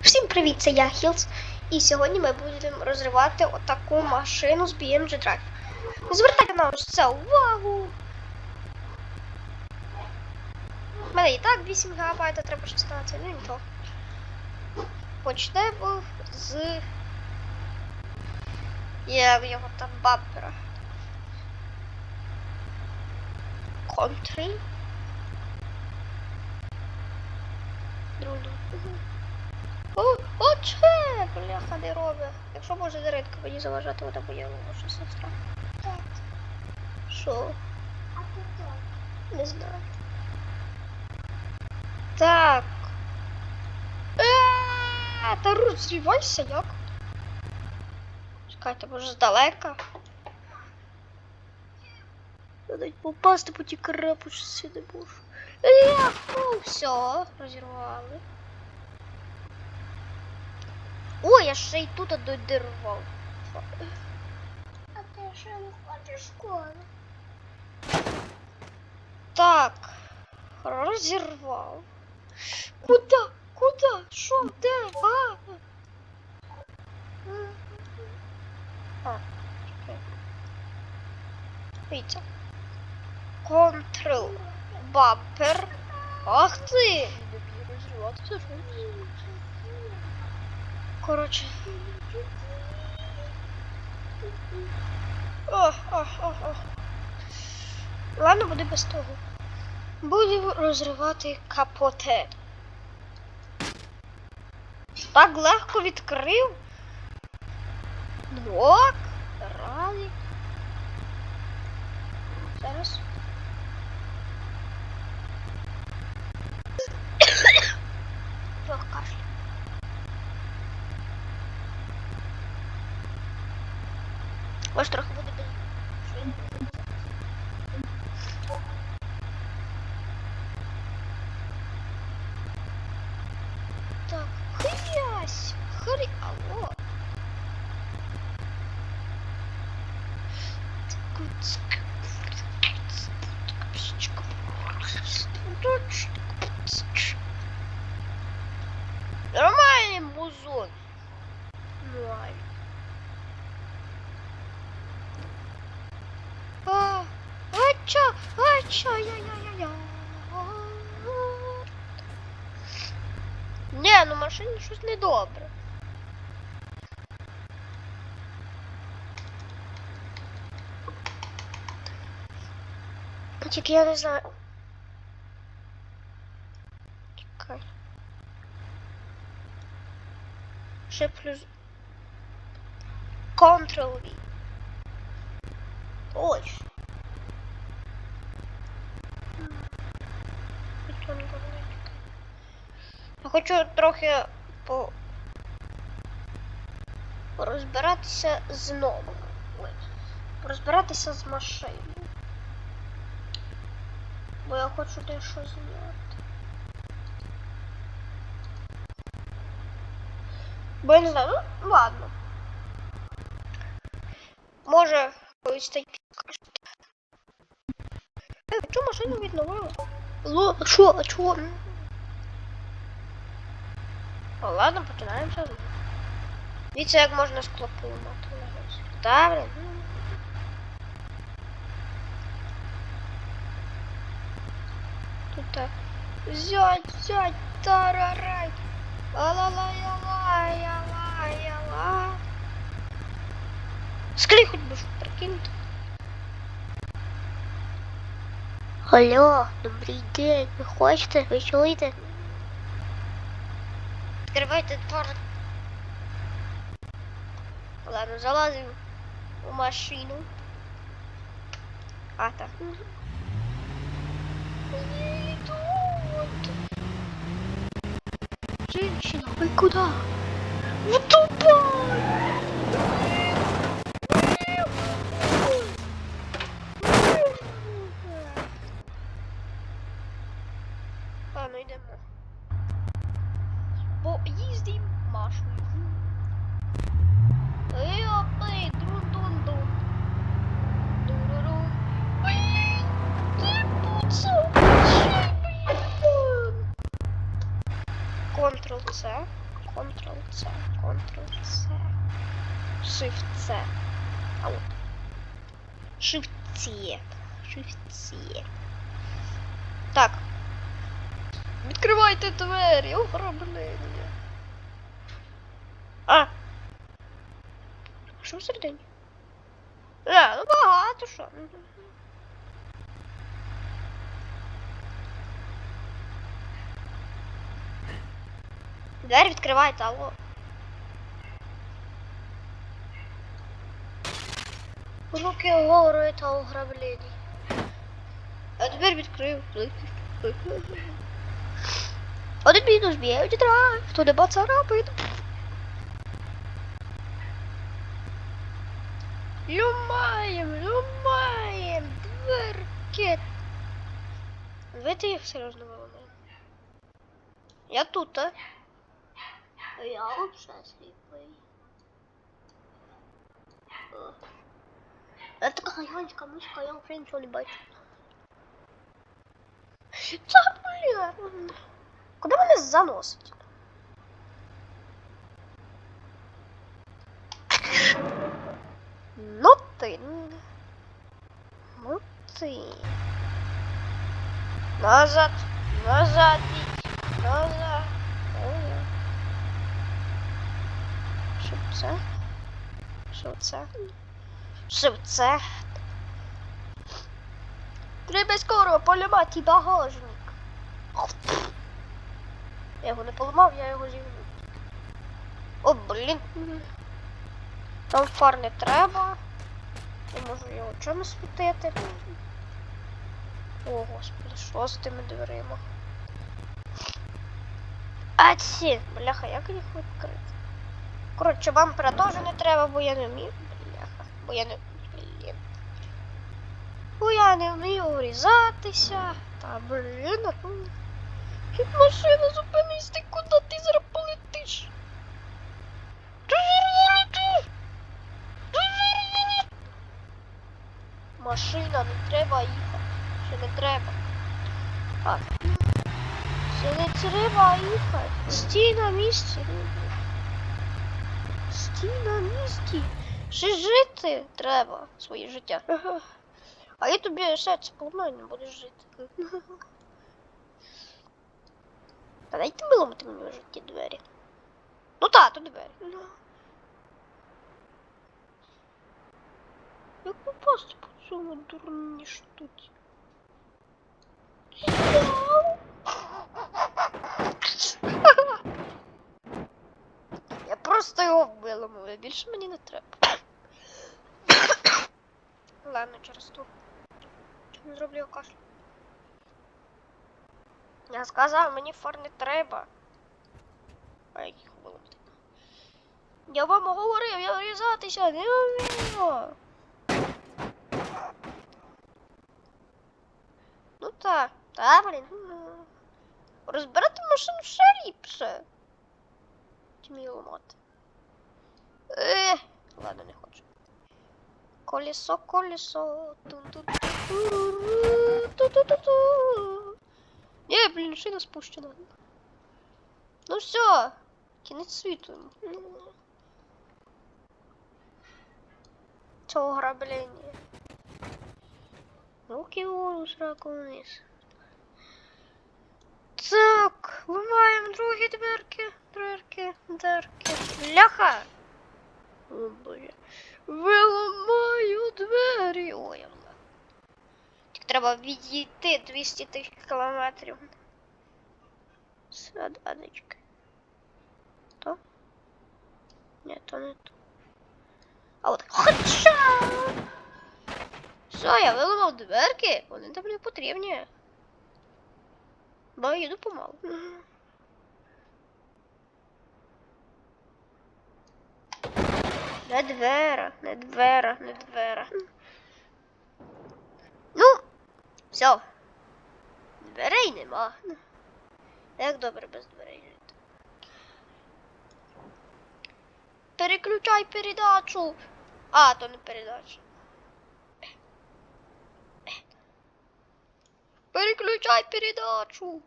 Всім привіт, це я Хілс. І сьогодні ми будемо розривати отаку машину з BMG Drive. Звертайте на ось це увагу. У мене і так 8 ГБ, треба 16, ну нічого. Почнемо з. Як його там бампера. Country. Другий. О, Оче, бляха, не робить. Якщо може диритка мені заважати, вона моя ваша сестра. Що? А ти? Не знаю. Так. Е, Та розрівайся як? Чекайте, може здалека? Надо попасти по тій крепості не можу. Е, ну, все, розірвали. Ой, я ще й тут додирвав. А ти ще не хочеш школу? Так, розірвав. Куда? Куда? Що? Де? А? А, чекай. Дивіться. Control Bumper. Ах ти! Розриватися, що? Коротше. О, о, о, о. Ладно, буде без того. Буду розривати капоте. Так легко відкрив. Блок. Раді. Зараз. Трохи Машині щось недобре. Тільки я не знаю. Чекай. Ще плюс. Ctrl V. Ой. Хочу трохи по... порозбиратися знову. Ой. Порозбиратися з машиною. Бо я хочу дещо зняти. Бо я не знаю, ну ладно. Може, колись та й підкажете. Е, чому машину відновили? А що, чого? Ну, ладно, починаємо все. Дивіться, як можна скло поламати. Да, блін. Тут так. Зять, зять, тарарай. Ла-ла-ла-я-ла-я-ла-я-ла. Скрий хоч би, щоб прикинути. Алло, добрий день. Ви хочете? Ви чуєте? Відкривайте двор. Ладно, залазим у машину. А, так. Идут. Женщина, вы куда? В Дубай! Ладно, йдемо. Поїздім Машою. Йопи, пуцав. Ctrl-C. Ctrl-C, Ctrl-C. Shift-C. А от. Shift-C. Shift-C. Так. Відкривайте двері, ограблення. А. Що всередині? А, ну багато що. Двері відкривайте, алло. Руки вгору это ограбление. А тепер відкрив. Один мінус б'є, драйв, хто не бацарапить. Люмаєм, люмаєм, дверки. Ви ти їх серйозно виламаємо. Я тут, а? А я вообще сліпий. Я така гігантська мишка, я вже нічого не бачу. Та блін. Куди мене заносить? Ти. Ну. Назад. Назад. Назад. Що це? Що це? Що це? Треба скоро поламати багажник. Я його не поламав, я його зігнув. О, блін. Там фар не треба. Я можу його чим світити. О, господи, що з тими дверима? А ці, бляха, як їх відкрити? Коротше, бампера теж не треба, бо я не вмію. Бляха, бо я не. Блін. Бо я не вмію врізатися. Та блін. ну. Як машина зупинись, ти куди ти зараз полетиш? Ти зараз летиш! Ти зараз летиш! Машина, не треба їхати. Ще не треба. А. Ще не треба їхати. Стій на місці. Стій на місці. Ще жити треба своє життя. А я тобі серце поламаю, не будеш жити. Та дайте виламати мені в житті двері. Ну та, то двері. Ну. Як по цьому дурні штуці? Я просто його виламала, більше мені не треба. Ладно, через ту. Чому зроблю кашлю? Я сказав, мені фар не треба. А? Я вам говорив, я врізатися не вмію. Так, та, блін. Розбирати машину ще ліпше. Чим її ламати. Е, ладно, не хочу. Колесо, колесо. Ні, блін, шина спущена. Ну все, кінець світу. Цього граблення. Руки вгору, сраку вниз. Так, вимаємо другі дверки, дверки, дверки. Бляха! О, боже. Виламаю двері. Ой, я вла. Так треба відійти 200 тисяч кілометрів. Садочки. То? Ні, то не то. А от хоча! Все, я виламав дверки, вони там не потрібні. Бо їду помалу. Не двера, не двера, не двера. Ну, все. Дверей нема. Як добре без дверей жити. Переключай передачу. А, то не передача. Переключай передачу.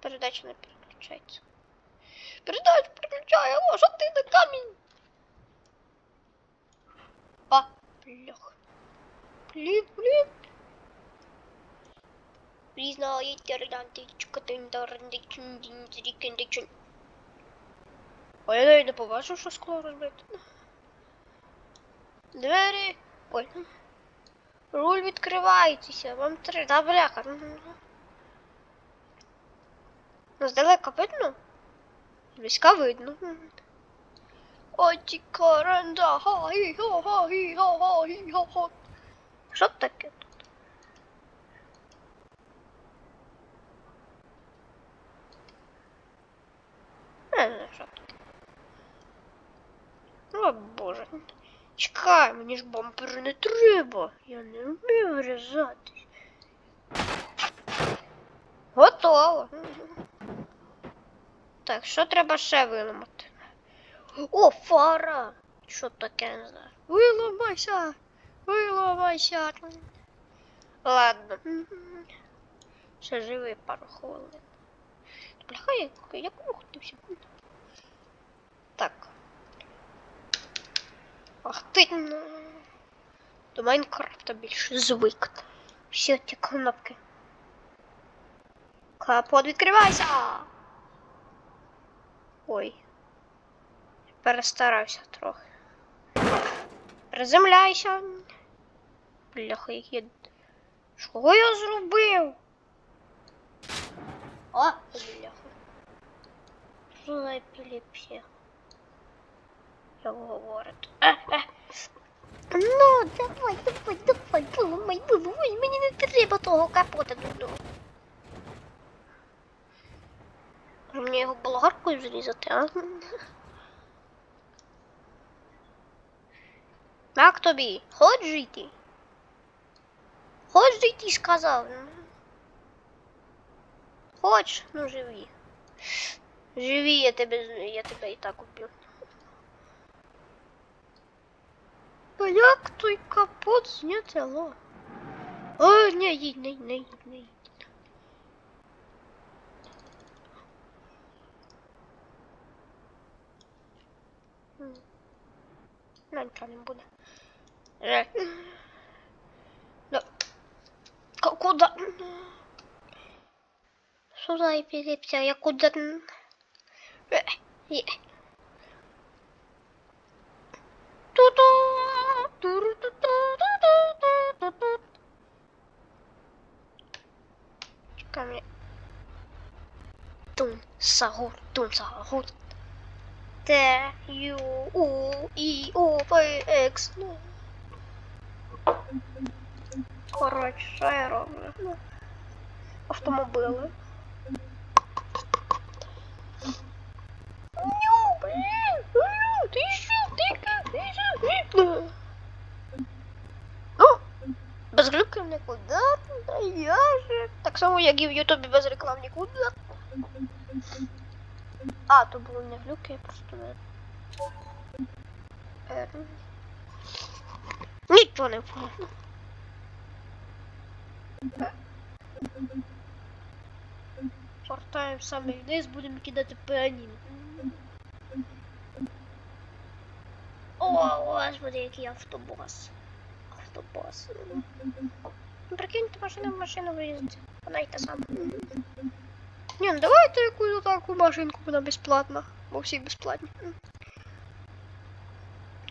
Передача не переключається. Передача переключає, о, що ти на камінь? А, блях. Блін, блін. Признаєте редантичка, тиндарндичн, дінзрікендичн. А я навіть не побачив, що скло розбите. Двері. Ой. Руль відкривається, вам треба. Да, бляха. Ну, здалека видно? Близька видно. Оті каранда, ха хі ха ха хі Що таке тут? Не знаю, що таке. О боже. Чекай, мені ж бампер не треба. Я не вмію врізатись. Готово. Так, що треба ще виламати? О, фара! Що таке не знаю. Виламайся! Виламайся! Ладно. Ще живий пару хвилин. Бляха, як, рухнувся. Так. Ах ти. ну. До Майнкрафта більше звик. Всі ті кнопки. Капот відкривайся! Ой. Перестарався трохи. Приземляйся. Бляха, які. Що я зробив? О, бляха. Що епілепсія? Як говорить. Е. Ну, давай, давай, давай, виламай, виламай, мені не треба того капота додому. Мені його болгаркою зрізати, а? Як тобі? Хоч жити? Хоч жити, сказав. Хоч, ну живі. Живі, я тебе, я тебе і так уб'ю. А як той капот зняти, алло? О, не їдь, не, не їдь, не їдь. М. Ну, нічого не буде. Е. Ну. К- Куда? Що за епілепсія? Я куди? Е, є. Ту-ту, туру-ту-ту-ту-ту-ту-ту. Чекай мені. Тун, сагур, тун, сагур. Т, Ю, У, І, О, П, X. Ну. Коротше, що я роблю? Ну. Автомобили. Ну, блін, ну, ти що, глюків та я же. Так само, як і в Ютубі без реклам нікуди. А, то були не глюки, я просто не. Нічого не було. Портаємо саме вниз, будемо кидати піаніно. О, господи, який автобус. Ну, Прикиньте, машина в машину виїздить. Вона й та сама. Ні, ну давайте якусь таку машинку, вона безплатна. Бо всі безплатні.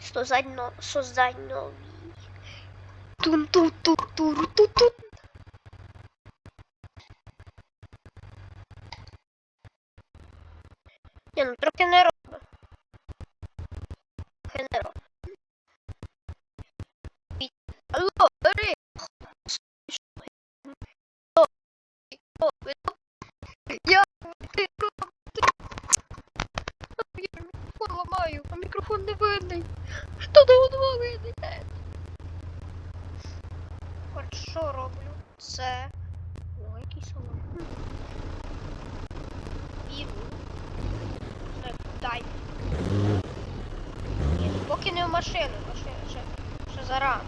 Создать, но... Создать новий. тун ту ту тур ту ту Ні, ну трохи не робить. Трохи не робить. І- Алло, бери! Алло, алло, ви тут? Я ти робите? Я мікрофон ламаю, а мікрофон не видний. Хто давно видний? От що роблю? Це. Ой, який салон. І. Це дай. Ні, ну, поки не в машину, машину ще, ще зарано.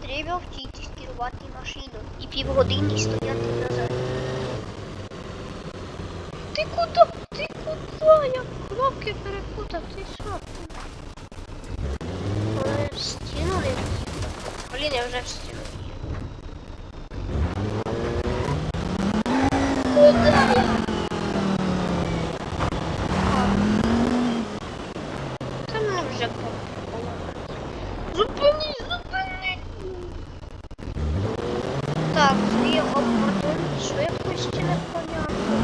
Треба вчитись керувати. машину і півгодини стояти назад. Ти куди? Я кнопки перепутав, ти що? Вони в стіну не Блін, я вже в стіну. Куда я? Та мене вже поламали. Зупини, зупини. Так, і обмордон швидкості не понятно.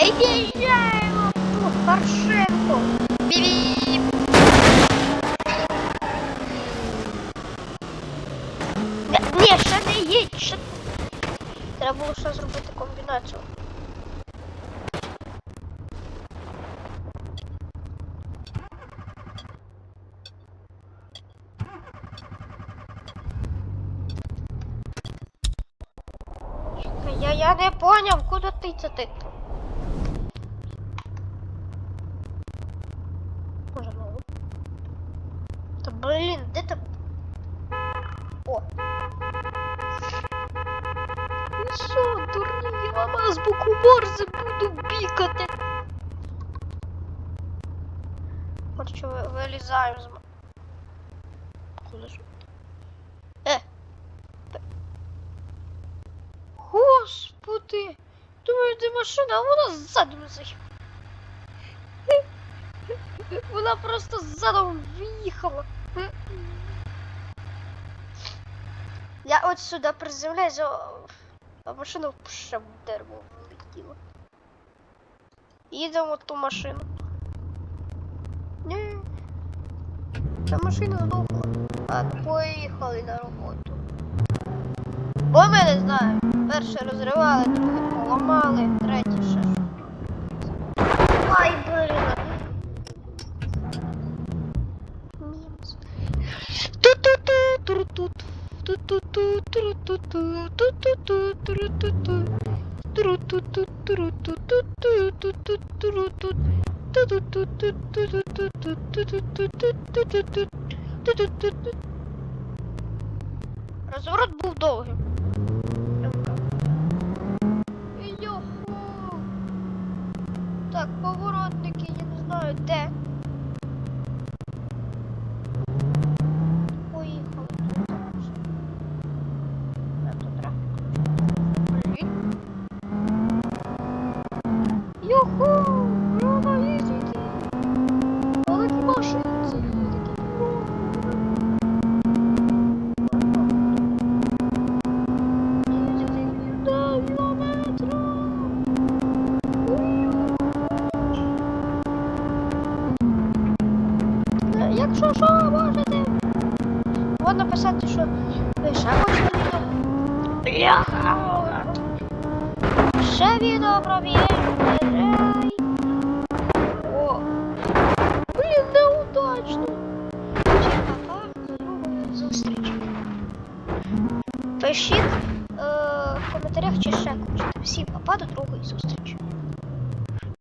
Ай, їжджаємо тут, Паршенко. Бі-біп. Ні, Ні, їдь, ще... Треба було ще зробити комбінацію. Я, я не поняв, куди ти це ти? Може, ну. Та блін, де ти? О. Що, дурні, я вам азбуку Морзе буду бікати. Ви- вилізаємо з Куди? Е! Господи! Думаю, де машина, а вона ззаду заїхала. Вона просто задом в'їхала. Я от сюди приземляюсь, а машина в дерево влетіла. Їдемо в ту машину. Ні. Та машина здохла. А поїхали на роботу. Бо ми не знаємо. Перше розривали, друге поламали, третє ще. Ай, блін. Розворот був довгим. Так, поворотники, я не знаю де. Поїхали. Так, тут трафік. Блін. Йоху! Рано їздити! Великі машинці, такі Їздити до кілометра. Е, Якщо що, можете. Можна написати, що ви ще хочете відео. Бляха! Ще відео